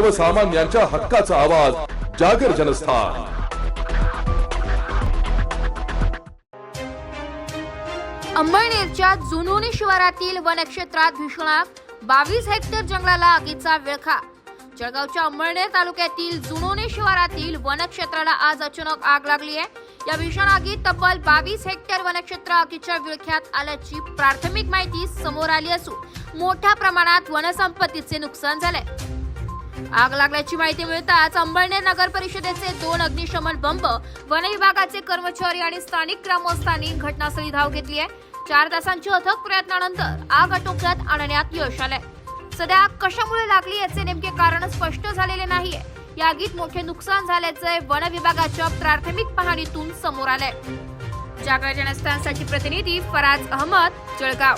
सर्वसामान्यांच्या हक्काचा आवाज जागर जनस्थान. अंबळनेरच्या जुनोनी शिवारातील वनक्षेत्रात भीषण आग बावीस हेक्टर जंगलाला आगीचा विळखा. जळगावच्या अंबळनेर तालुक्यातील जुनोनी शिवारातील वनक्षेत्राला आज अचानक आग लागली आहे. या भीषण आगीत तब्बल बावीस हेक्टर वनक्षेत्र आगीच्या विळख्यात आल्याची प्राथमिक माहिती समोर आली असून मोठ्या प्रमाणात वनसंपत्तीचे नुकसान झाले आग लागल्याची माहिती मिळताच अंबळनेर नगर परिषदेचे दोन अग्निशमन बंब वन विभागाचे कर्मचारी आणि स्थानिक ग्रामस्थांनी घटनास्थळी धाव घेतली आहे. चार तासांच्या अथक प्रयत्नानंतर आग आटोक्यात आणण्यात यश आलंय. सध्या आग कशामुळे लागली याचे नेमके कारण स्पष्ट झालेले नाहीये. या आगीत मोठे नुकसान झाल्याचे वन विभागाच्या प्राथमिक पाहणीतून समोर आलंय. जागर जनस्थानसाठी प्रतिनिधी फराज अहमद जळगाव.